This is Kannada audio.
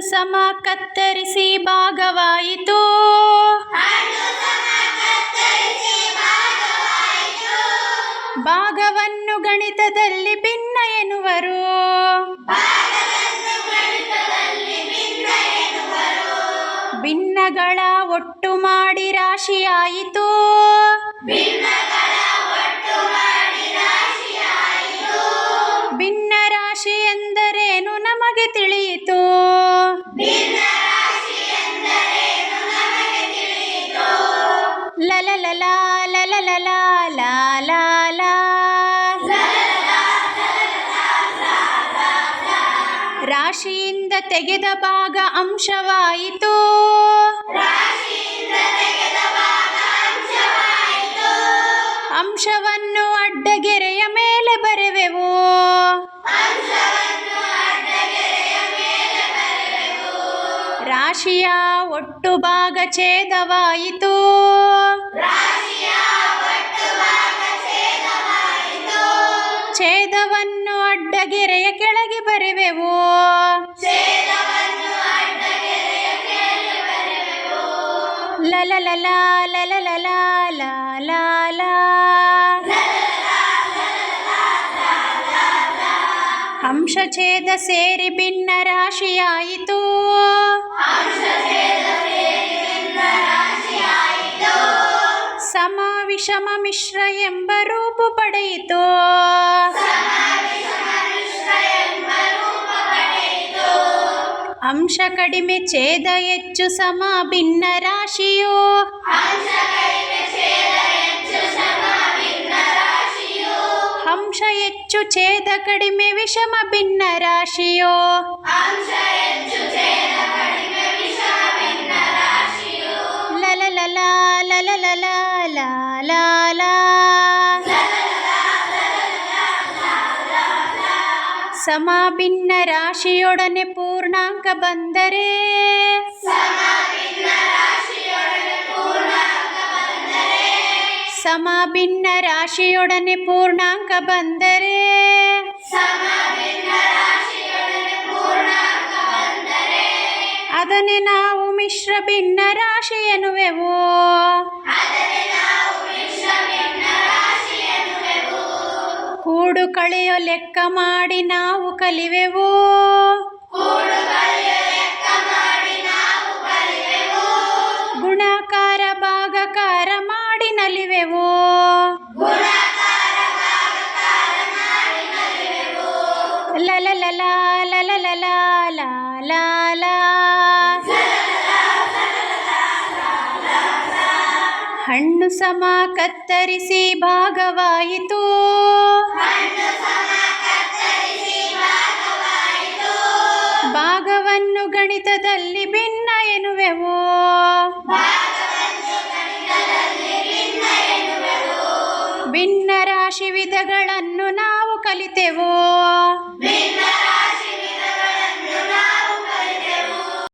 ಸಮ ಕತ್ತರಿಸಿ ಭಾಗವಾಯಿತು. ಭಾಗವನ್ನು ಗಣಿತದಲ್ಲಿ ಭಿನ್ನ ಎನ್ನುವರು. ಭಿನ್ನಗಳ ಒಟ್ಟು ಮಾಡಿ ರಾಶಿಯಾಯಿತು. ರಾಶಿಯಿಂದ ತೆಗೆದ ಭಾಗ ಅಂಶವಾಯಿತು ಅಂಶವನ್ನು ಅಡ್ಡಗೆರೆಯ ಮೇಲೆ ಬರೆವೆವು ರಾಶಿಯ ಒಟ್ಟು ಭಾಗ ಛೇದವಾಯಿತು. ಛೇದವನ್ನು ಅಡ್ಡಗೆರೆಯ ಕೆಳಗೆ ಬರೆವೆವು. ಲಲಲಲ ಲಲಲಲ ಲಾಲಾಲ ಅಂಶಛೇದ ಸೇರಿ ಭಿನ್ನ ರಾಶಿಯಾಯಿತು ಸಮ ವಿಷಮ ಮಿಶ್ರ ಎಂಬ ರೂಪು ಪಡೆಯಿತು ಅಂಶ ಕಡಿಮೆ ಛೇದ ಹೆಚ್ಚು ಸಮ ಭಿನ್ನ ರಾಶಿಯು ಹೆಚ್ಚು ಛೇದ ಕಡಿಮೆ ವಿಷಮ ಭಿನ್ನ ರಾಶಿಯು ಲಲಲಲ ಲಲಲಲ ಲಾಲಾಲ ಸಮ ಭಿನ್ನ ರಾಶಿಯೊಡನೆ ಪೂರ್ಣಾಂಕ ಬಂದರೆ ಸಮ ಭಿನ್ನ ರಾಶಿಯೊಡನೆ ಪೂರ್ಣಾಂಕ ಬಂದರೆ? ಅದನ್ನೇ ನಾವು ಮಿಶ್ರ ಭಿನ್ನ ರಾಶಿ ಎನ್ನುವೆವು. ಕೂಡು ಕಳೆಯೋ ಲೆಕ್ಕ ಮಾಡಿ ನಾವು ಕಲಿವೆವು. ಗುಣಾಕಾರ ಭಾಗಕಾರ ಮಾಡಿ ನಲಿವೆವು. ಹಣ್ಣು ಸಮ ಕತ್ತರಿಸಿ ಭಾಗವಾಯಿತು ಭಾಗವನ್ನು ಗಣಿತದಲ್ಲಿ ಭಿನ್ನ ಎನ್ನುವೆವು ಭಿನ್ನ ರಾಶಿ ವಿಧಗಳನ್ನು ನಾವು ಕಲಿತೆವು